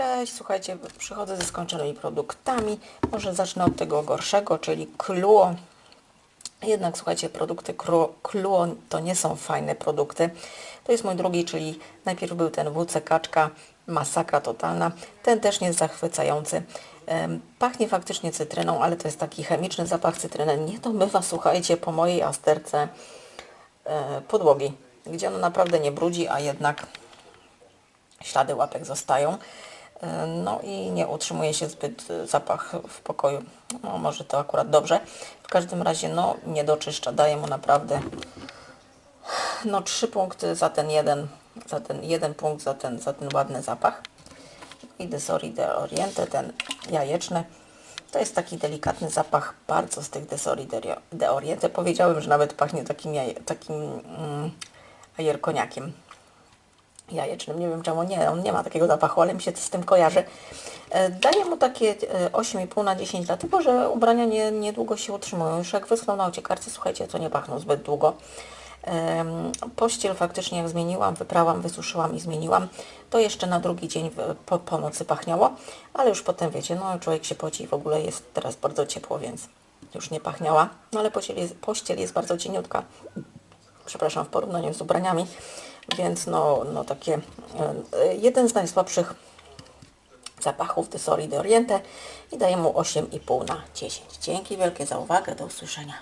Cześć, słuchajcie, przychodzę ze skończonymi produktami. Może zacznę od tego gorszego, czyli Cluo. Jednak słuchajcie, produkty Cluo to nie są fajne produkty. To jest mój drugi, czyli najpierw był ten WC Kaczka, masakra totalna. Ten też nie jest zachwycający. Pachnie faktycznie cytryną, ale to jest taki chemiczny zapach cytryny. Nie to bywa, słuchajcie, po mojej asterce e, podłogi, gdzie ona naprawdę nie brudzi, a jednak ślady łapek zostają. E, No i nie utrzymuje się zbyt e, zapach w pokoju. No może to akurat dobrze. W każdym razie no nie doczyszcza. Daję mu naprawdę no trzy punkty za ten jeden, za ten jeden punkt za ten, za ten ładny zapach. I Desori de Oriente, ten jajeczny. To jest taki delikatny zapach bardzo z tych Desori de, Oriente. Powiedziałem, że nawet pachnie takim, jaje, takim mm, jajecznym. Nie wiem czemu nie, on nie ma takiego zapachu, ale mi się to z tym kojarzy. E, Daję mu takie e, 8,5 na 10, dlatego że ubrania nie, niedługo się utrzymują. Już jak wyschną na ociekarce, słuchajcie, to nie pachną zbyt długo. Pościel faktycznie jak zmieniłam, wyprałam, wysuszyłam i zmieniłam, to jeszcze na drugi dzień po, po nocy pachniało, ale już potem wiecie, no człowiek się poci i w ogóle jest teraz bardzo ciepło, więc już nie pachniała. No ale pościel jest, pościel jest bardzo cieniutka przepraszam, w porównaniu z ubraniami, więc no, no takie e, jeden z najsłabszych zapachów Tesori de Oriente i daję mu 8,5 na 10. Dzięki wielkie za uwagę, do usłyszenia.